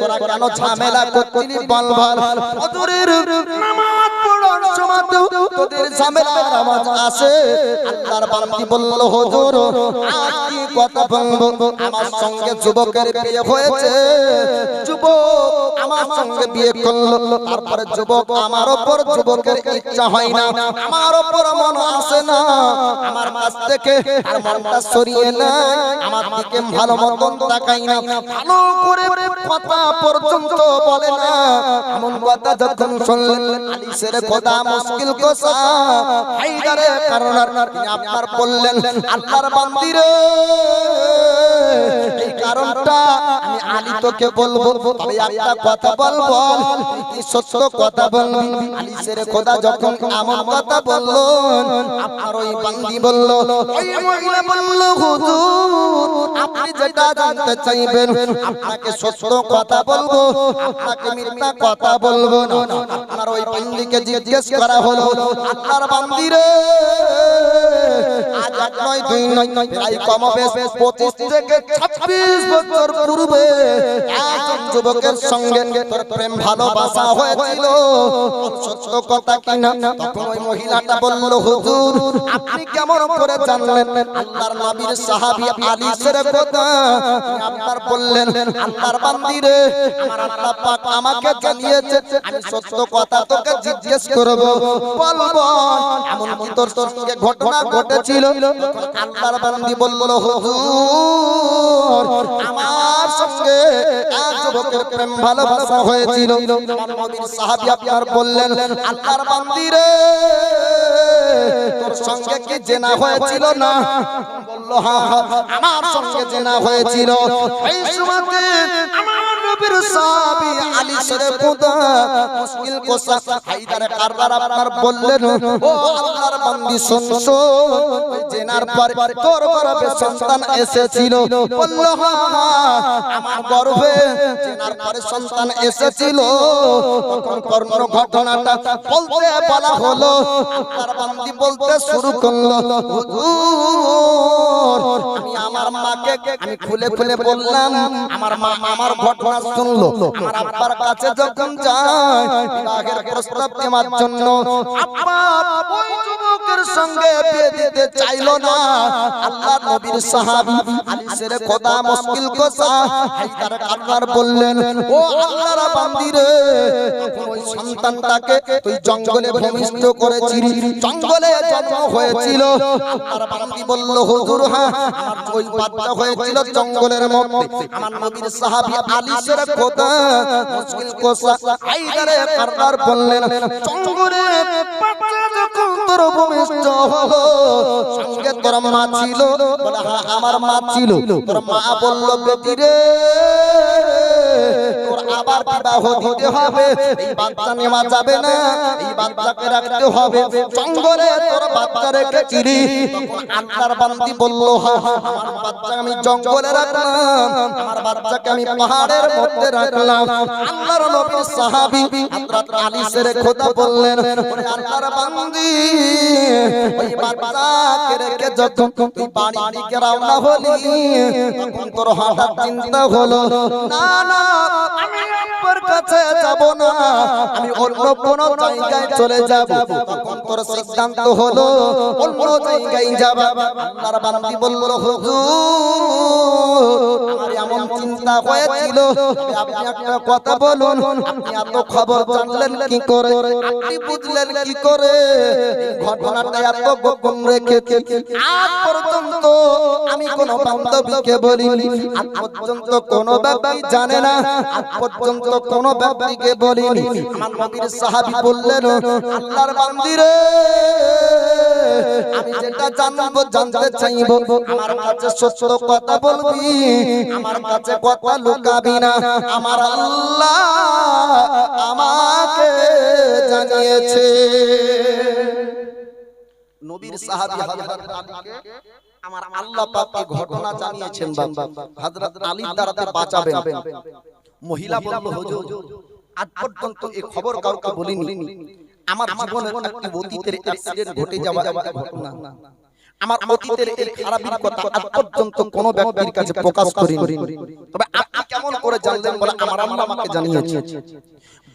তোরা কেন ঝামেলা করছিস বল বল। হজুরের নামাজ পড়ার সময় তোদের ঝামেলা নামাজ আসে। আল্লাহর বান্দি বলল হুজুর আজ কথা বলব। আমার সঙ্গে যুবকের বিয়ে হয়েছে। যুবক আমার সঙ্গে বিয়ে করল। তারপরে যুবক আমার ওপর যুবকের ইচ্ছা হয় না। আমার উপর মন আসে না। আমার কাছ থেকে তার মনটা সরিয়ে না আমার দিকে ভালো মতন তাকাই না। ভালো করে কথা পর্যন্ত বলে না। এমন কথা যখন শুনলেন, আলিসের কথা মুশকিল কোসা হাইদারে কারণ আপনার বললেন আল্লাহর বান্দিরে। এই কারণটা আমি আলী তোকে বলব তবে একটা কথা বলব তুই সত্য কথা বলবি? আলিসের খোদা যখন এমন কথা বলল আপনার ওই বান্দি বলল ওই মহিলা বলল হুজুর জানতে চাইবেন আপনাকে সত্য কথা বলব আপনাকে মিথ্যা কথা বলব না। আপনার ওই বান্দিকে জিজ্ঞেস করা হলো আপনার বান্দিরে। আজ এক নয় দুই নয় প্রায় কমবেশ পঁচিশ থেকে ছাব্বিশ বছর পূর্বে একজন যুবকের সঙ্গে তোর প্রেম ভালোবাসা হয়েছিল। সত্য কথা কিনা? তখন ওই মহিলাটা বলল হুজুর আপনি কেমন করে জানলেন? আল্লাহর নবীর সাহাবী আলী সের কথা আপনার বললেন, আল্লাহর বান্দিরে আমার আল্লাহ পাক আমাকে জানিয়েছে, আমি সত্য কথা তোকে জিজ্ঞেস করব। বলব এমন কি তোর সঙ্গে ঘটনা ঘটেছিল। আল্লাহর বান্দি বলল, হুজুর, আমার সঙ্গে এক যুবকের প্রেম ভালোবাসা হয়েছিল। নবীর সাহাবী আপনার বললেন, আল্লাহর বান্দি রে, তোর সঙ্গে কি জেনা হয়েছিল না? বলল হা হা আমার সঙ্গে জেনা হয়েছিল। এই সময়তে আমার সাহাবী আলী মুশকিল কোসা কাররার আপনার বললেন, ও আল্লাহর বান্দি শুন শুন জেনার পর তোর গর্ভে সন্তান এসেছিল। আমার গর্ভে জেনার পরে সন্তান এসেছিল। তখন কর্ণ ঘটনাটা বলতে বলা হলো। আল্লাহর বান্দি বলতে শুরু করল, হুজুর, আমি আমার মাকে, আমি খুলে খুলে বললাম, আমার মা, আমার ঘটনা শুনলো আমার আব্বার কাছে যখন বিবাহের প্রস্তাব দেওয়ার জন্য আব্বা ওই যুবকের সঙ্গে বিয়ে দিতে চাইলো না। আল্লাহ নবীর সাহাবী কথা মুশকিল কারবার বললেন, ও আল্লাহর বান্দিরে তখন ওই সন্তানটাকে তুই জঙ্গলে ভূমিষ্ঠ করেছিলি, জঙ্গলে জন্ম হয়েছিল। আল্লাহর বান্দি বলল, হুজুর হ্যাঁ ওই বাচ্চা হয়েছিল জঙ্গলের মধ্যে। আমার নবীর সাহাবী আলিসের কথা মুশকিল কোসা হায়দারে কারবার বললেন জঙ্গলে বাচ্চা যখন তোর হ্যাঁ আমার মা ছিল। তোর মা বলল, বেটি রে। তোর আবার বিবাহ দিতে হবে। এই বাচ্চা নেওয়া যাবে না। এই বাচ্চাকে রাখতে হবে। জঙ্গলে তোর বাচ্চা রেখে চিরি আল্লাহর বান্দি বলল আমার বাচ্চা আমি জঙ্গলে রাখলাম। আমার বাচ্চাকে আমি পাহাড়ের মধ্যে রাখলাম। আল্লাহর নবী সাহাবী হযরত আলী সেরে খোদা বললেন আল্লাহর বান্দি, ওই বাচ্চাকে রেখে যখন তুই বাড়ি দিকে রওনা হলি, তখন তোর হঠাৎ চিন্তা হলো, না না আমি আব্বার কাছে যাব না। আমি অন্য কোন জায়গায় চলে যাব। তোর সিদ্ধান্ত হলো, অন্য জায়গায় যাব। আল্লাহর বান্দি বলল, হুজুর, আমার এমন চিন্তা হয়েছিল। আপনি একটা কথা বলুন। আপনি এত খবর জানলেন কি করে? আপনি বুঝলেন কি করে? ঘটনাটা এত গোপন আজ পর্যন্ত আমি কোন বান্ধবীকে বলিনি। আজ পর্যন্ত কোন ব্যক্তি জানে না। আজ পর্যন্ত কোন ব্যক্তিকে বলিনি। আমার নবীর সাহাবী বললেন, আল্লাহর বান্দিরে আমি যেটা জানব জানতে চাইব। আমার কাছে সত্য কথা বলবি আমার কাছে কথা লুকাবি না। আমার আল্লাহ আমাকে জানিয়েছে। নবীর সাহাবী হযরত আলীকে আমার আল্লাহ পাক এই ঘটনা জানিয়েছেন বাবা হযরত আলী দ্বারাতে বাঁচাবেন। মহিলা বলল হুজুর আজ পর্যন্ত এই খবর কাউকে বলিনি। আমার জীবনের একটি অতীতের অ্যাক্সিডেন্ট ঘটে যাওয়া ঘটনা। আমার অতীতের এই খারাপির কথা আজ পর্যন্ত কোনো ব্যক্তির কাছে প্রকাশ করিনি। তবে আপনি কেমন করে জানলেন বলে আমার আল্লাহ আমাকে জানিয়েছে?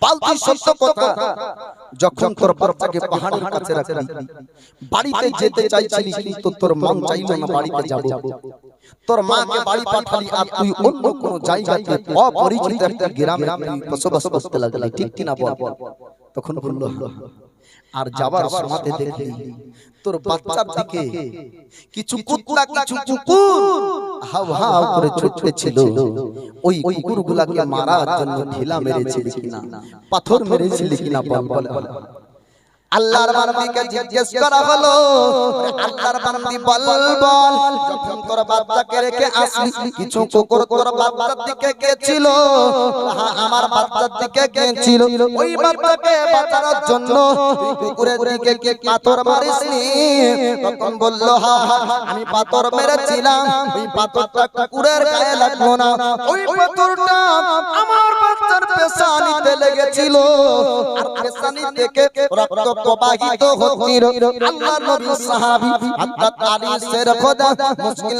বালতি সত্য কথা যখন তোর বাচ্চাকে পাহাড়ের কাছে রাখলি বাড়িতে যেতে চাইছিলি কিন্তু তোর মন চাইলো না বাড়িতে যাব। তোর মাকে বাড়ি পাঠালি আর তুই অন্য কোন জায়গাতে অপরিচিত একটা গ্রামে বসবাস করতে লাগলি। ঠিক কিনা বল তখন বলল আর যাবার সময়তে দেখলি তোর বাচ্চার দিকে কিছু কুত্তা কিছু কুকুর হাউ হাউ করে ছুটতেছিল ওই কুকুরগুলাকে মারার জন্য ঢিলা মেরেছিল কিনা? পাথর মেরেছিল কিনা বল বল বল। আল্লাহর বান্দিকে জিজ্ঞেস করা হলো আল্লাহর বান্দি বল বল। যখন তোর বাচ্চাকে রেখে আসলি। কিছু কুকুর তোর বাচ্চার দিকে গেছিল। আমার বাচ্চার দিকে গেছিল। ওই বাচ্চাকে বাঁচানোর জন্য কুকুরের দিকে কি পাথর মারিসনি? তখন বলল হা, আমি পাথর মেরেছিলাম। ওই পাথরটা কুকুরের গায়ে লাগল না। ওই পাথরটা আমার বাচ্চার পেশানিতে লেগেছিল। আর পেশানি থেকে রক্ত প্রবাহিত হচ্ছিল। আল্লাহ নবী সাহাবী হযরত আলী শের খোদা মুশকিল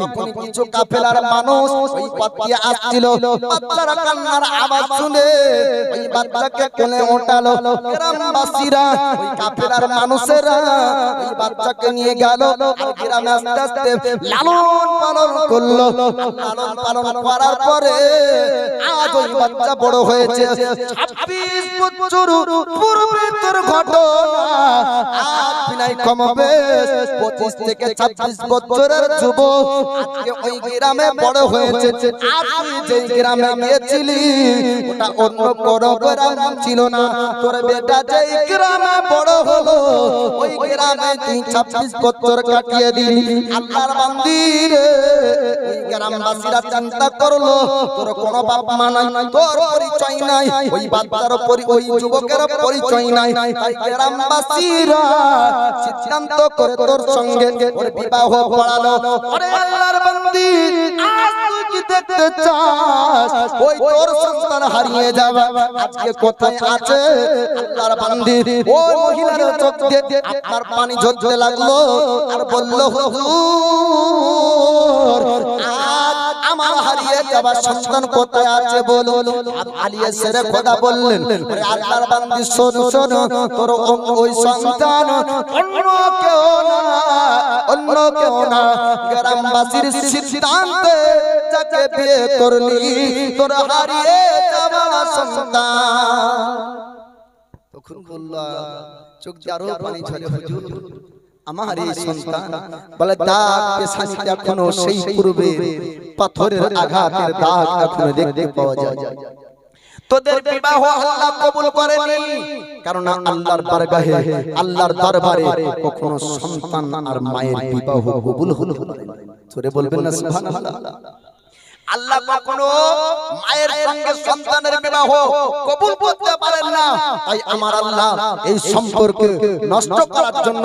তখন কিছু কাফেলার মানুষ ওই পথ দিয়ে আসছিল। বাচ্চারা কান্নার আওয়াজ শুনে ওই বাচ্চাকে কোলে ওঠালো। গ্রামবাসীরা ওই কাফেলার মানুষেরা ওই বাচ্চাকে নিয়ে গেল। গ্রামে আস্তে আস্তে লালন পালন করল। লালন পালন করার পরে আজ ওই বাচ্চা বড় হয়েছে। 26 বছর পূর্বে তোর ঘটনা। বিনাই কমবে 25 থেকে 26 বছরের যুবক। আজকে ওই গ্রামে বড় হয়েছে। আর তুই যেই গ্রামে গিয়েছিলি ওটা অন্য বড় গ্রাম ছিল না। তোর বেটা যেই গ্রামে বড় হলো ওই গ্রামে তুই 26 বছর কাটিয়ে দিলি। আল্লাহর মন্দিরে ওই গ্রামবাসীরা চিন্তা করল তোর কোনো বাপ মা নাই তোর পরিচয় নাই। ওই বাচ্চার পরি ওই যুবকের পরিচয় নাই। তাই গ্রামবাসীরা সিদ্ধান্ত করে তোর সঙ্গে ওর বিবাহ পড়ালো ওরে আল্লাহর বান্দি, আজ তুই কি দেখতে চাস? ওই তোর সন্তান হারিয়ে যাবে। আজকে কোথায় আছে? আল্লাহর বান্দি ওই মহিলার চোখ দিয়ে আপনার পানি ঝরতে লাগল আর বলল, হুজুর, আজ আমার হারিয়ে যাবার সন্তান কোথায় আছে বলো আর আলিয়া সেরে খোদা বললেন আল্লাহর বান্দি, শোন শোন, তোর ওই সন্তান অন্য কেউ না, অন্য কেউ না। গ্রামবাসীর সিদ্ধান্তে যাকে বিয়ে করলি, তোর হারিয়ে সন্তান। তখন চোখ পানি ঝরে, হুজুর সন্তান, বলে, দাগ পেশানিতে এখনও সেই পূর্বে পাথরের আঘাতের দাগ এখনও দেখতে পাওয়া যায়। তোদের বিবাহ আল্লাহ কবুল করেনি। কারণ আল্লাহর বারগাহে আল্লাহর দরবারে কখনো সন্তান আর মায়ের বিবাহ কবুল হলো না। জোরে বলবেন না সুবহানাল্লাহ। আল্লাহ কখনো মায়ের সঙ্গে সন্তানের বিবাহ কবুল করতে পারেন না। তাই আমার আল্লাহ এই সম্পর্ক নষ্ট করার জন্য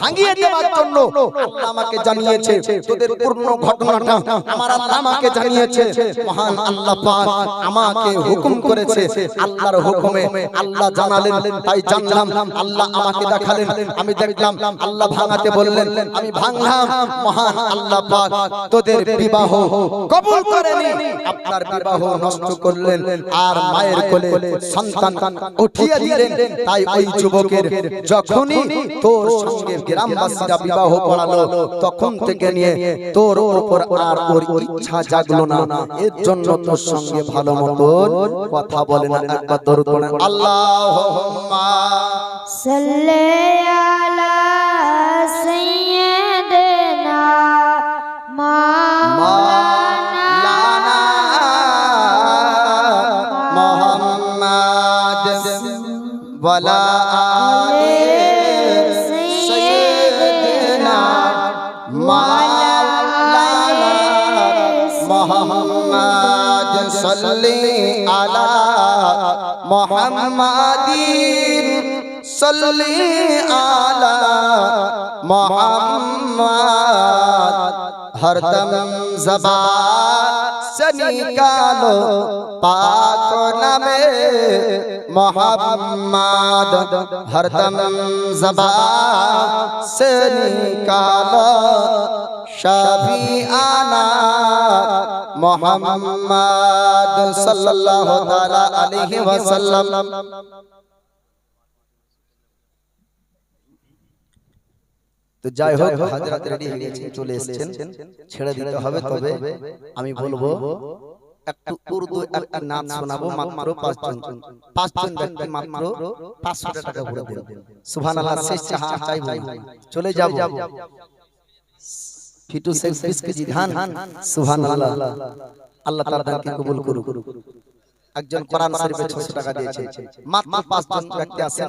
ভাঙিয়ে দেওয়ার জন্য আল্লাহ আমাকে জানিয়েছে তোদের পূর্ণ ঘটনাটা আমার আল্লাহ আমাকে জানিয়েছে মহান আল্লাহ পাক আমাকে হুকুম করেছে আল্লাহর হুকুমে আল্লাহ জানালেন তাই জানলাম আল্লাহ আমাকে দেখালেন আমি দেখলাম আল্লাহ ভাঙাতে বললেন আমি ভাঙলাম মহান আল্লাহ পাক তোদের বিবাহ কবুল করেনি আপনার বিবাহ নষ্ট করলেন আর মায়ের কোলে সন্তান উঠিয়ে দিলেন। তাই ওই যুবকের যখনই তোর সঙ্গে গ্রামবাসীরা বিবাহ পড়ালো তখন থেকে নিয়ে তোর উপর আর ওর ইচ্ছা জাগলো না। এর জন্য তোর সঙ্গে ভালো মতন কথা বলে না একবার পড়েন আল্লাহুম্মা ولا آل سيدنا مولانا محمد صلي على محمد صلي على محمد ہر دم زبان সনি কালো পাক নামে মোহাম্মদ হরদম জবা সনি কালো শফি আনা মোহাম্মদ সাল্লাল্লাহু তাআলা আলাইহি ওয়াসাল্লাম তো যাই হোক হাজরাত রেডি হয়ে গেছেন চলে এসেছেন। ছেড়ে দিতে হবে তবে আমি বলব একটু উর্দু একটা নাচ শোনাবো মাত্র পাঁচজন। পাঁচজন। ব্যক্তি মাত্র পাঁচশো টাকা ভরে দেবেন। সুবহানাল্লাহ শেষ চাহা চাইব চলে যাব। ফিটু শেখ বিস্কিজি ধান সুবহানাল্লাহ। আল্লাহ তাআলা দানকে কবুল করুক। একজন কোরআন শরীফে 600 টাকা দিয়েছে। মাত্র পাঁচজন ব্যক্তি আছেন।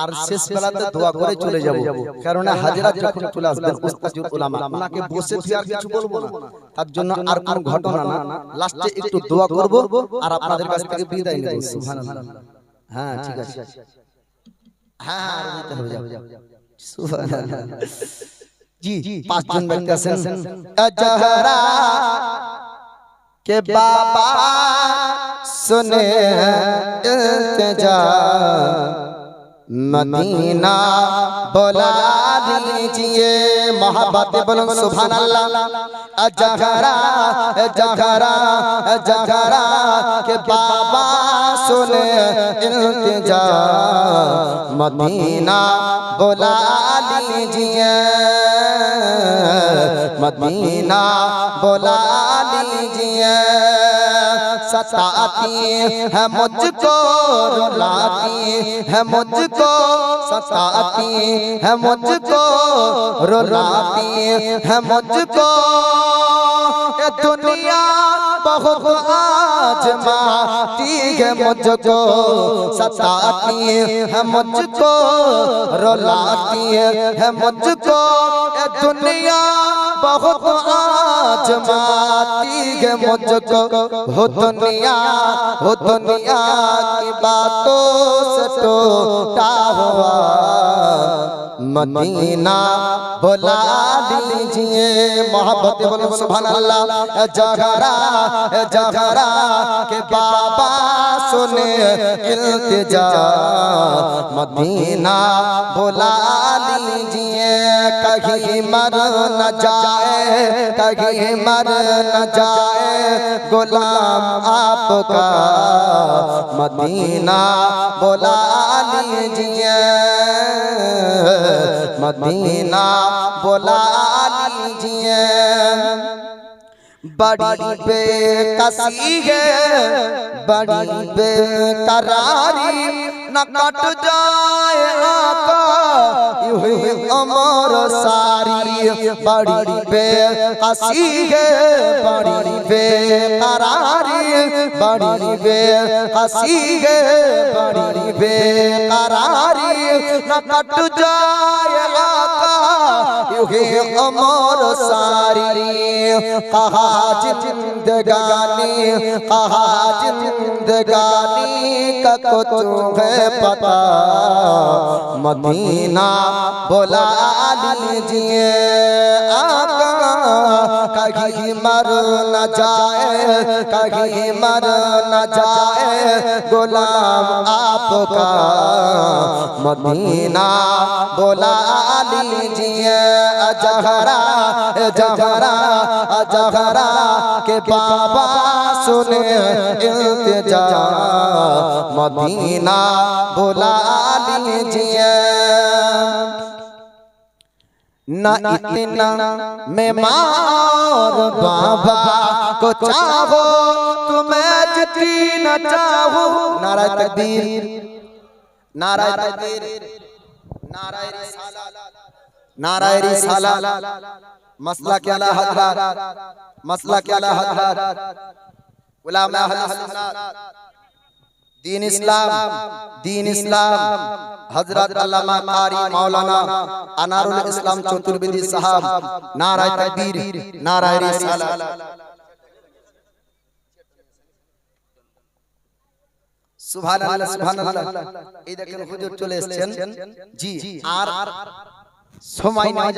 আর শেষ বেলাতে দোয়া করে চলে যাব। কারণ হাজিরা যখন চলে আসবেন উস্তাজুল উলামা আপনাকে বসে দিয়ে আর কিছু বলব না। তার জন্য আর কোনো ঘটনা না। লাস্টে একটু দোয়া করব আর আপনাদের কাছ থেকে বিদায় নেব। সুবহানাল্লাহ। হ্যাঁ ঠিক আছে। হ্যাঁ আর দিতে হবে সুবহানাল্লাহ। জি পাঁচজন ব্যক্তি আছেন। আজহারা কে বাবা? سنے التجا مدینہ بولا دیجیے محبت بلن سبحان اللہ۔ جگرا جگرا جگرا کہ بابا سنے التجا مدینہ بولا دیجیے۔ مدینہ بولا دیجیے۔ सताती है मुझको रुलाती है मुझको सताती है मुझको रुलाती है मुझको ये दुनिया बहुत आजमाती है मुझको सताती है मुझको रुलाती है मुझको ये दुनिया बहुत आजमाती है मुझको हो दुनिया हो दुनिया की बातों से टूटा हुआ مدینہ بلا دیجیے محبت بولو سبحان اللہ جگرا جگرا کہ بابا سنے التجا مدینہ بلا دیجیے کہیں مر نہ جائے کہیں مر نہ جائے غلام آپ کا مدینہ بلا دیجیے مدینہ بلا لیجیے۔ بڑی بے کسی ہے بڑی بے قراری نہ کٹ جائے آقا۔ यूं ही अमर सारी बड़ी बेकसी है बड़ी बेकरारी बड़ी बेकसी है बड़ी बेकरारी न कट जाए आका यूं ही अमर सारी कहा जिंदगानी कहा जिंदगानी का कुछ है पता मदीना बुला लीजिए आका कहीं मर न जाए कहीं मर न जाए गुलाम आपका मदीना बुला लीजिए अजहरा जहरा अजहरा के बाबा सुने इल्तिजा मदीना बुला लीजिए نہ اتنا میں مار بابا کو چاہو تو میں جتی نہ چاہو۔ نعرہ تکبیر نعرہ تکبیر نعرہ رسالہ۔ نعرہ رسالہ۔ مسئلہ کیا لہ حضرات مسئلہ کیا لہ حضرات علماء حضرات দিন ইসলাম দিন ইসলাম। হজরত আল্লামা কারি মাওলানা আনারুল ইসলাম চতুর্বেদী সাহাব নারায় তাকবীর নারায় রিসালাত। সুবহানাল্লাহ সুবহানাল্লাহ এই দেখেন হুজুর চলে এসেছেন। জি আর সময় নাই।